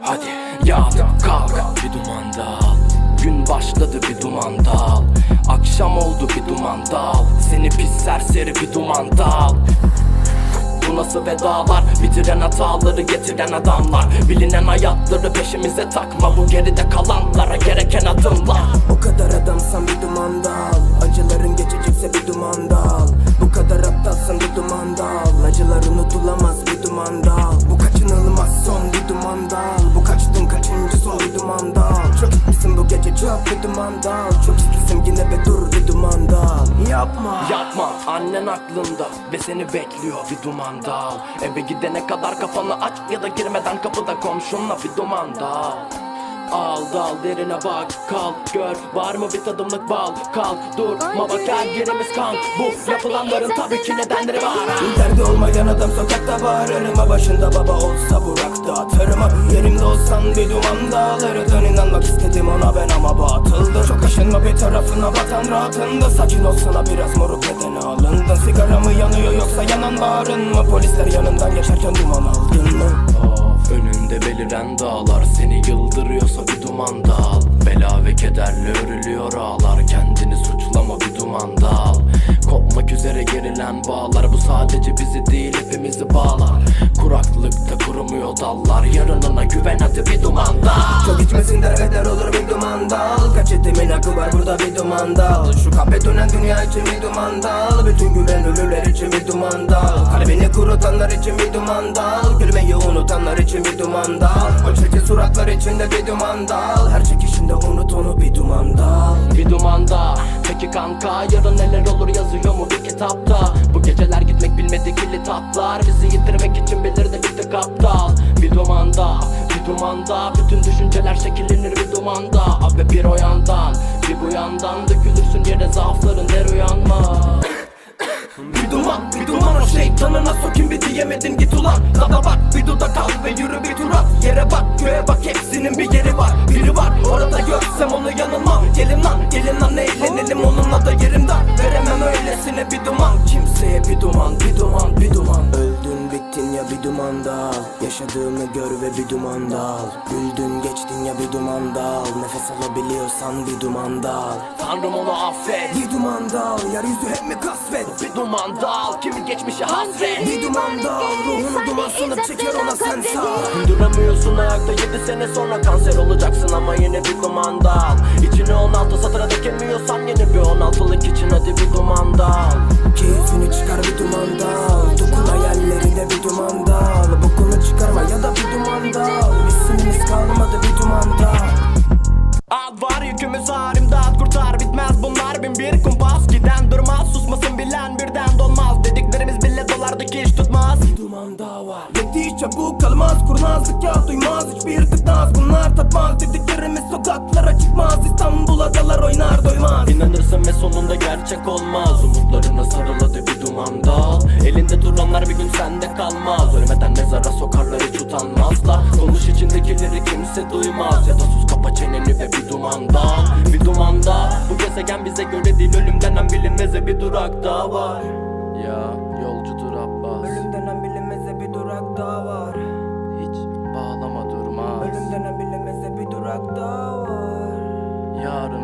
Hadi yat kalk bir duman dal Gün başladı bir duman dal Akşam oldu bir duman dal Seni pis serseri bir duman dal bu nasıl vedalar? Bitiren hataları getiren adamlar. Bilinen hayatları peşimize takma. Bu geride kalanlara gereken adımlar. Bir duman dal Acılar unutulamaz bir duman dal Bu kaçınılmaz son bir duman dal Bu kaçtın kaçıncı son bir duman dal Çok gitmişsin bu gece çok bir duman dal Çok istesim yine be dur bir duman dal Yapma. Yapma. Annen aklında ve seni bekliyor bir duman dal Eve gidene kadar kafanı aç ya da girmeden kapıda komşunla bir duman dal Al dal derine bak kal gör. Var mı bir tadımlık bal? Kal durma bak her yerimiz kan. Bu yapılanların tabii ki nedenleri var. Derdi olmayan adam sokakta bağırırım başında baba olsa Burak'ta atarım yerimde olsan bir duman dağlardan inanmak istedim ona ben ama batıldı Çok aşınma bir tarafına vatan rahatında. Sakin olsana biraz moruk nedeni alındın. Sigara mı yanıyor yoksa yanan bağrın mı? Polisler yanından geçerken duman kederle örülüyor ağlar. Kendini suçlama bir duman dal. Kopmak üzere gerilen bağlar. Bu sadece bizi değil hepimizi bağlar Kuraklıkta kurumuyor dallar Yarınına güven hadi bir duman dal Çok içmesin derbeder olur bir duman dal Kaç etimin hakkı var burada bir duman dal Şu kahpe dönen dünya için bir duman dal Bütün gülen ölüler için bir duman dal Kalbini kurutanlar için bir duman dal Gülmeyi unutanlar için bir duman dal O çirkin suratlar içinde bir duman dal Her çekişinde unut onu bir duman dal Bir dumanda Peki kanka yarın neler olur yazıyor mu bir kitapta Bu bilmedik kilit tatlar. Bizi yitirmek için belirdi bir tık aptal Bir dumanda bir dumanda. Bütün düşünceler şekillenir bir dumanda. Abi bir o yandan bir bu yandan. Dökülürsün yere zaafların der uyanma. Bir duman, bir duman o şeytanına sokayım bir diyemedin git ulan Dada bak, bir dudak al ve yürü bir tur at. Yere bak, göğe bak. Hepsinin bir yeri var Biri var, orada görsem onu yanılmam. Gelin lan, gelin lan eğlenelim. Onunla da yerim dar Veremem öylesine bir duman. Kimseye bir duman, bir ya bir duman dal. Yaşadığımı gör ve bir duman dal. Güldün geçtin ya bir duman dal. Nefes alabiliyorsan bir duman dal. Tanrım onu affet. Bir duman dal. Yeryüzü hep mi kasvet? Bir duman dal, kimi geçmişe hasret? Bir duman dal. Ruhunu duman sanıp çeker ona sen sağ Duramıyorsun ayakta 7 sene sonra kanser olacaksın ama yine bir duman dal. İçine 16 satıra dökemiyorsan yeni bir 16'lık için hadi bir duman dal. Keyfini çıkar bir duman dal Giden durmaz susmasın bilen birden dolmaz Dediklerimiz bile dolardı ki hiç tutmaz. Bir duman daha var. Yettiği çabuk kalmaz kurnazlık ya duymaz. Hiçbir tıknaz bunlar tatmaz. Dediklerimiz sokaklara çıkmaz. İstanbul'a dalar oynar doymaz. İnanırsın ve sonunda gerçek olmaz. Umutlarına sarıladı bir duman dal. Elinde duranlar bir gün sende kalmaz. Ölmeden mezara sokarlar hiç utanmazlar. Konuş içindekileri kimse duymaz. Ya da sus kapa çeneni ve bir duman gezegen bize göre değil ölüm denen bilinmeze bir durak daha var. Ya yolcudur Abbas Ölüm denen bilinmeze bir durak daha var. Hiç bağlama durmaz. Ölüm denen bilinmeze bir durak daha var. Yarın